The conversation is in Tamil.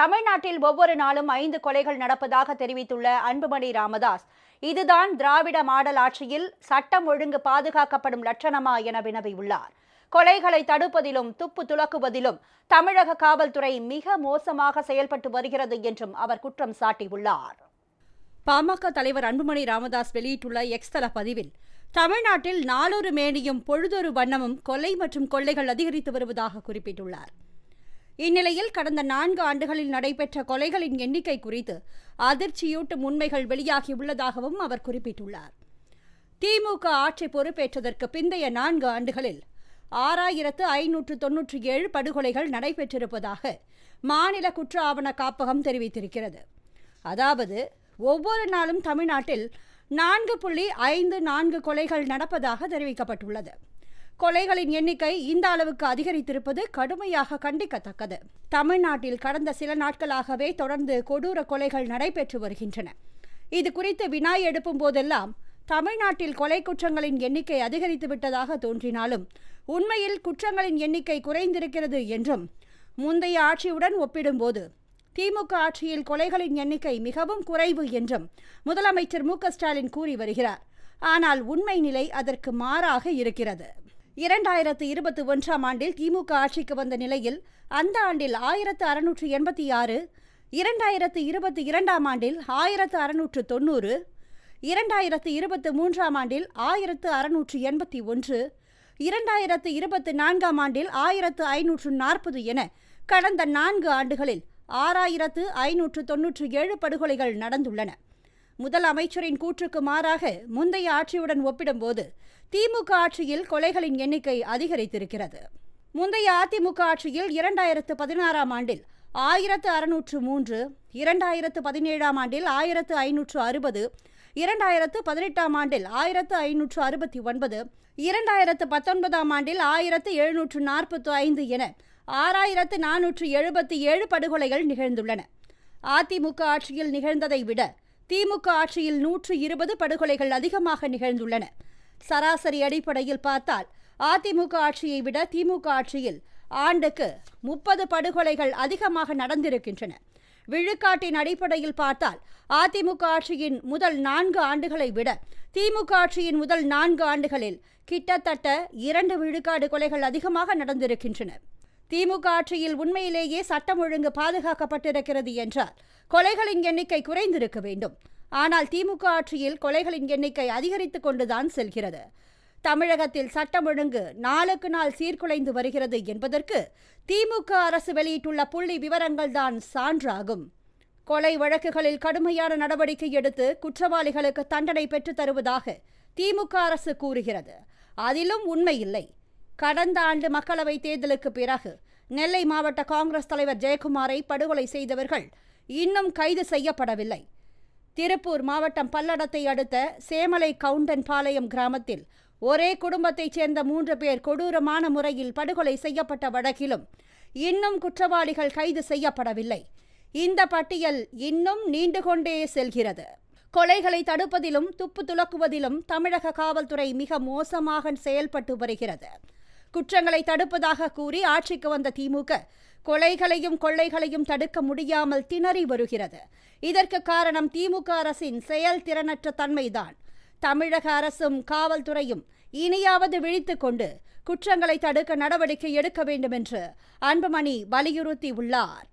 தமிழ்நாட்டில் ஒவ்வொரு நாளும் ஐந்து கொலைகள் நடப்பதாக தெரிவித்துள்ள அன்புமணி ராமதாஸ் இதுதான் திராவிட மாடல் ஆட்சியில் சட்டம் ஒழுங்கு பாதுகாக்கப்படும் லட்சணமா என வினவியுள்ளார். கொலைகளை தடுப்பதிலும் துப்பு துலக்குவதிலும் தமிழக காவல்துறை மிக மோசமாக செயல்பட்டு வருகிறது என்றும் அவர் குற்றம் சாட்டியுள்ளார். பாமக தலைவர் அன்புமணி ராமதாஸ் வெளியிட்டுள்ள எக்ஸ்தல பதிவில் தமிழ்நாட்டில் நாளொரு மேனியும் பொழுதொரு வண்ணமும் கொலை மற்றும் கொள்ளைகள் அதிகரித்து வருவதாக குறிப்பிட்டுள்ளார். இந்நிலையில் கடந்த நான்கு ஆண்டுகளில் நடைபெற்ற கொலைகளின் எண்ணிக்கை குறித்து அதிர்ச்சியூட்டும் உண்மைகள் வெளியாகியுள்ளதாகவும் அவர் குறிப்பிட்டுள்ளார். திமுக ஆட்சி பொறுப்பேற்றதற்கு பிந்தைய நான்கு ஆண்டுகளில் ஆறாயிரத்து ஐநூற்று தொன்னூற்றி ஏழு படுகொலைகள் நடைபெற்றிருப்பதாக மாநில குற்ற ஆவண காப்பகம் தெரிவித்திருக்கிறது. அதாவது ஒவ்வொரு நாளும் தமிழ்நாட்டில் நான்கு புள்ளி ஐந்து நான்கு கொலைகள் நடப்பதாக தெரிவிக்கப்பட்டுள்ளது. கொலைகளின் எண்ணிக்கை இந்த அளவுக்கு அதிகரித்திருப்பது கடுமையாக கண்டிக்கத்தக்கது. தமிழ்நாட்டில் கடந்த சில நாட்களாகவே தொடர்ந்து கொடூர கொலைகள் நடைபெற்று வருகின்றன. இது குறித்து வினாய் எடுப்பும் போதெல்லாம் தமிழ்நாட்டில் கொலை குற்றங்களின் எண்ணிக்கை அதிகரித்து விட்டதாக தோன்றினாலும் உண்மையில் குற்றங்களின் எண்ணிக்கை குறைந்திருக்கிறது என்றும் முந்தைய ஆட்சியுடன் ஒப்பிடும்போது திமுக ஆட்சியில் கொலைகளின் எண்ணிக்கை மிகவும் குறைவு என்றும் முதலமைச்சர் மு ஸ்டாலின் கூறி வருகிறார். ஆனால் உண்மை நிலை அதற்கு மாறாக இருக்கிறது. இரண்டாயிரத்து இருபத்தி ஒன்றாம் ஆண்டில் திமுக ஆட்சிக்கு வந்த நிலையில் அந்த ஆண்டில் ஆயிரத்து அறுநூற்று எண்பத்தி ஆறு இரண்டாயிரத்து இருபத்தி இரண்டாம் ஆண்டில் ஆயிரத்து அறுநூற்று தொண்ணூறு இரண்டாயிரத்து இருபத்தி மூன்றாம் ஆண்டில் ஆயிரத்து அறுநூற்று எண்பத்தி ஒன்று இரண்டாயிரத்து இருபத்தி நான்காம் ஆண்டில் ஆயிரத்து ஐநூற்று நாற்பது என கடந்த நான்கு ஆண்டுகளில் ஆறாயிரத்து ஐநூற்று தொன்னூற்று ஏழு படுகொலைகள் நடந்துள்ளன. முதல் அமைச்சரின் கூற்றுக்கு மாறாக முந்தைய ஆட்சியுடன் ஒப்பிடும்போது திமுக ஆட்சியில் கொலைகளின் எண்ணிக்கை அதிகரித்திருக்கிறது. முந்தைய அதிமுக ஆட்சியில் இரண்டாயிரத்து பதினாறாம் ஆண்டில் ஆயிரத்து அறுநூற்று மூன்று இரண்டாயிரத்து பதினேழாம் ஆண்டில் ஆயிரத்து ஐநூற்று அறுபது இரண்டாயிரத்து பதினெட்டாம் ஆண்டில் ஆயிரத்து ஐநூற்று அறுபத்தி ஒன்பது இரண்டாயிரத்து பத்தொன்பதாம் ஆண்டில் ஆயிரத்து எழுநூற்று நாற்பத்து ஐந்து என ஆறாயிரத்து நானூற்று எழுபத்தி ஏழு படுகொலைகள் நிகழ்ந்துள்ளன. அதிமுக ஆட்சியில் நிகழ்ந்ததை விட திமுக ஆட்சியில் நூற்று இருபது படுகொலைகள் அதிகமாக நிகழ்ந்துள்ளன. சராசரி அடிப்படையில் பார்த்தால் அதிமுக ஆட்சியை விட திமுக ஆட்சியில் ஆண்டுக்கு முப்பது படுகொலைகள் அதிகமாக நடந்திருக்கின்றன. விழுக்காட்டின் அடிப்படையில் பார்த்தால் அதிமுக ஆட்சியின் முதல் நான்கு ஆண்டுகளை விட திமுக ஆட்சியின் முதல் நான்கு ஆண்டுகளில் கிட்டத்தட்ட இரண்டு விழுக்காடு கொலைகள் அதிகமாக நடந்திருக்கின்றன. திமுக ஆட்சியில் உண்மையிலேயே சட்டம் ஒழுங்கு பாதுகாக்கப்பட்டிருக்கிறது என்றால் கொலைகளின் எண்ணிக்கை குறைந்திருக்க வேண்டும். ஆனால் திமுக ஆட்சியில் கொலைகளின் எண்ணிக்கை அதிகரித்து கொண்டுதான் செல்கிறது. தமிழகத்தில் சட்டம் ஒழுங்கு நாளுக்கு நாள் சீர்குலைந்து வருகிறது என்பதற்கு திமுக அரசு வெளியிட்டுள்ள புள்ளி விவரங்கள் தான் சான்றாகும். கொலை வழக்குகளில் கடுமையான நடவடிக்கை எடுத்து குற்றவாளிகளுக்கு தண்டனை பெற்றுத் தருவதாக திமுக அரசு கூறுகிறது. அதிலும் உண்மை இல்லை. கடந்த ஆண்டு மக்களவைத் தேர்தலுக்கு பிறகு நெல்லை மாவட்ட காங்கிரஸ் தலைவர் ஜெயக்குமாரை படுகொலை செய்தவர்கள் இன்னும் கைது செய்யப்படவில்லை. திருப்பூர் மாவட்டம் பல்லடத்தை அடுத்த சேமலை கவுண்டன் பாளையம் கிராமத்தில் ஒரே குடும்பத்தைச் சேர்ந்த மூன்று பேர் கொடூரமான முறையில் படுகொலை செய்யப்பட்ட வழக்கிலும் இன்னும் குற்றவாளிகள் கைது செய்யப்படவில்லை. இந்த பட்டியல் இன்னும் நீண்டு கொண்டே செல்கிறது. கொலைகளை தடுப்பதிலும் துப்பு துலக்குவதிலும் தமிழக காவல்துறை மிக மோசமாக செயல்பட்டு வருகிறது. குற்றங்களை தடுப்பதாக கூறி ஆட்சிக்கு வந்த திமுக கொலைகளையும் கொள்ளைகளையும் தடுக்க முடியாமல் திணறி வருகிறது. இதற்கு காரணம் திமுக அரசின் செயல்திறனற்ற தன்மைதான். தமிழக அரசும் காவல்துறையும் இனியாவது விழித்து கொண்டு குற்றங்களை தடுக்க நடவடிக்கை எடுக்க வேண்டும் என்று அன்புமணி வலியுறுத்தியுள்ளார்.